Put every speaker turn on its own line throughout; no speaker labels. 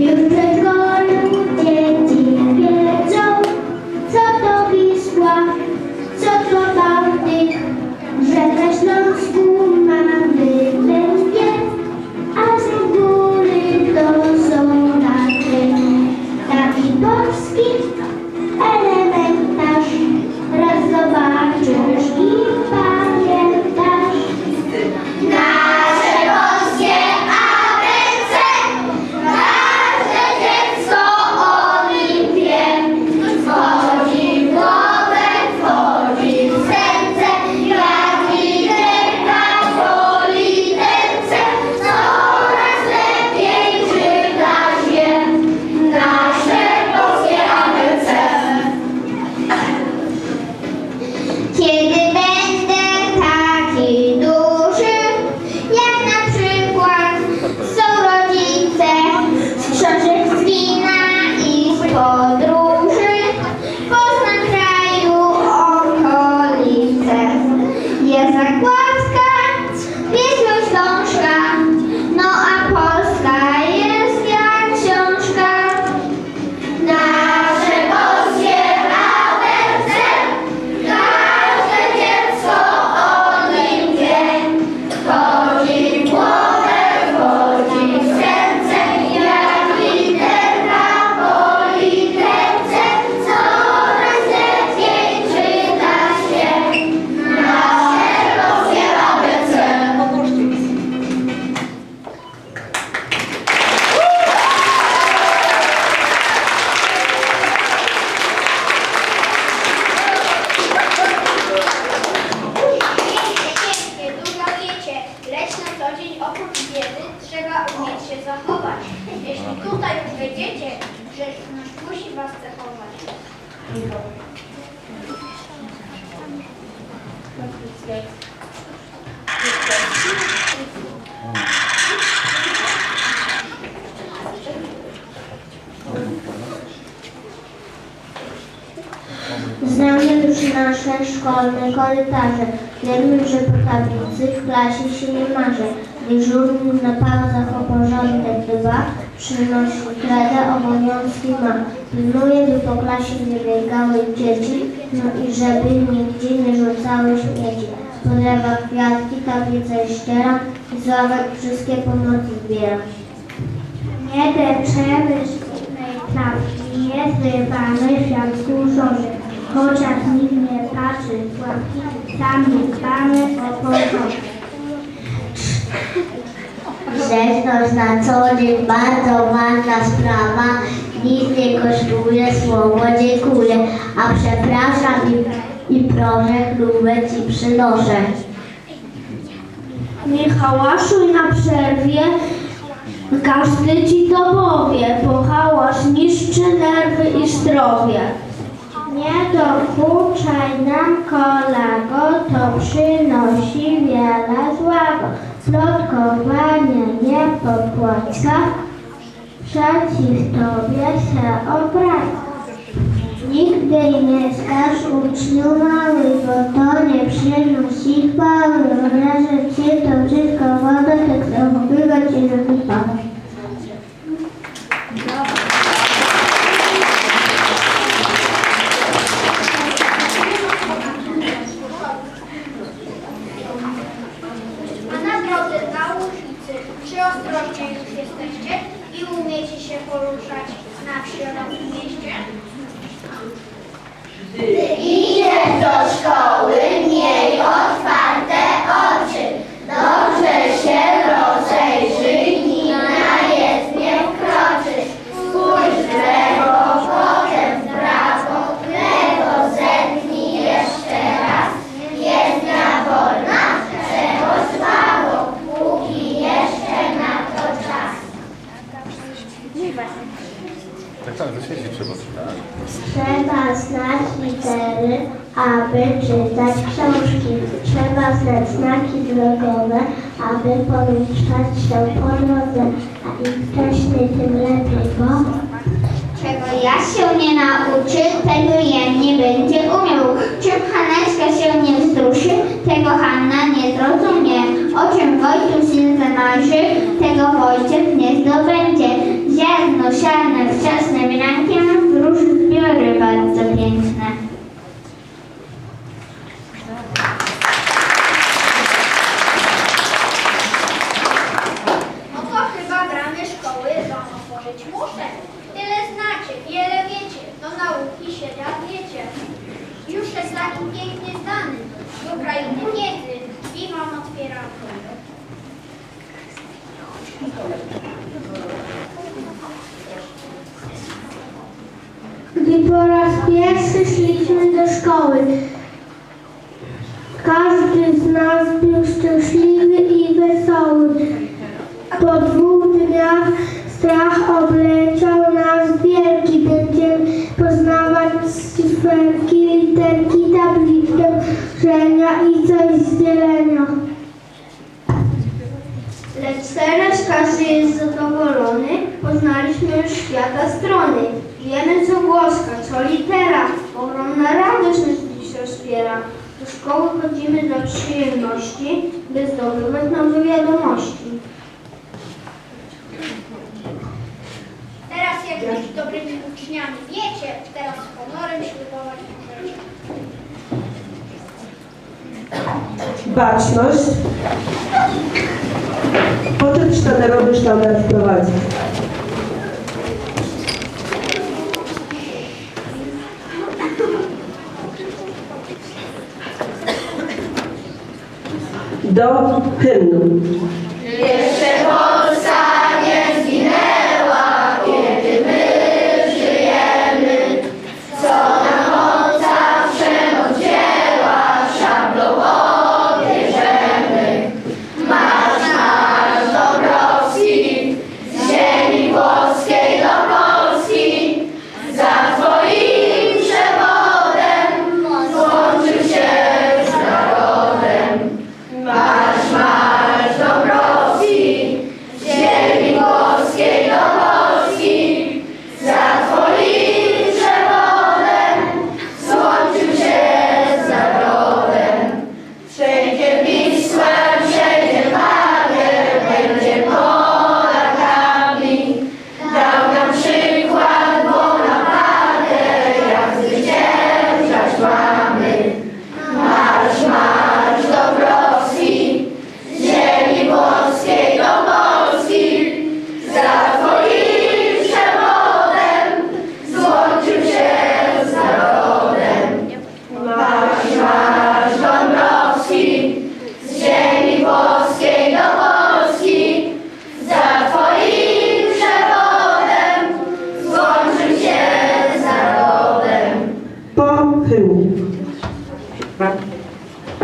Beautiful. Was
już nasze szkolne korytarze. Wiemy, że po tablicy w klasie się nie marzy. Dyżurny na pauzach o porządek dba, przynosi kredę, obowiązki ma. Pilnuje, by po klasie nie biegały dzieci, no i żeby nigdzie nie rzucały śmieci. Podlewa kwiatki, tablicę ściera i z wszystkie pomocy zbiera. Nie depczemy sztywnej trawki, nie zrywamy świadku żorzy. Chociaż nikt nie patrzy łapki, sami dbamy o porządek. Grzeczność na co dzień bardzo ważna sprawa. Nic nie kosztuje, słowo dziękuję, a przepraszam i, i proszę chlubę ci przynoszę. Nie hałaszuj na przerwie, każdy ci to powie, bo hałas niszczy nerwy i zdrowie. Nie dokuczaj nam kolego, to przynosi wiele złego. Plotkowanie nie popłaca, przeciw tobie się obraca. Nigdy nie skaż uczniu mały, bo to nie przynosi chwały. Wrażę cię to wszystko woda, tak zachowywać i rozliczać.
A
Znaki drogowe, aby poruszać się po drodze. A im wcześniej, tym lepiej, bo...
Czego ja się nie nauczy, tego Jan nie będzie umiał. Czym Haneczka się nie wzruszy, tego Hanna nie zrozumie. O czym Wojtuś nie zamarzy, tego Wojciech nie zdobędzie. Ziarno siarne wczesnym rankiem, wróż zbiory bardzo piękne. No to chyba bramy szkoły muszę. Tyle znacie, wiele wiecie, do nauki się wiecie. Już jest taki pięknie zdany, do krainy wiedzy, drzwi wam otwieramy.
Gdy po raz pierwszy szliśmy do szkoły, każdy z nas był szczęśliwy i wesoły. Po dwóch strach obleciał nas wielki. Będziemy poznawać cyferki, literki, tabliczkę żenia i coś z dzielenia. Lecz teraz każdy jest zadowolony, poznaliśmy już świata strony. Wiemy co głoska, co litera, ogromna radość nas dziś rozpiera. Do szkoły chodzimy dla przyjemności, by zdobywać nowe wiadomości.
Teraz jak być dobrymi uczniami wiecie, teraz z honorem ślubować możecie.
Baczność, potem sztandarowy sztandar wprowadzić. Do hymnu.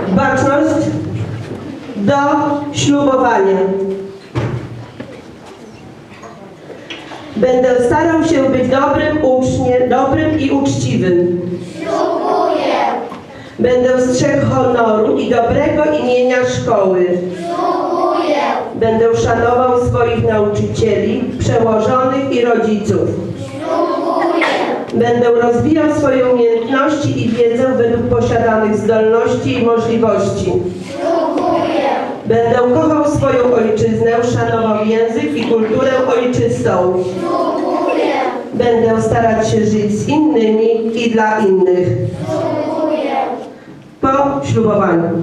baczność do ślubowania.
Będę starał się być dobrym uczniem, dobrym i uczciwym.
Ślubuję.
Będę strzegł honoru i dobrego imienia szkoły.
Ślubuję.
Będę szanował swoich nauczycieli, przełożonych i rodziców.
Ślubuję.
Będę rozwijał swoje umiejętności i wiedzę według posiadanych zdolności i możliwości. Będę kochał swoją ojczyznę, szanował język i kulturę ojczystą. Będę starać się żyć z innymi i dla innych. Po ślubowaniu.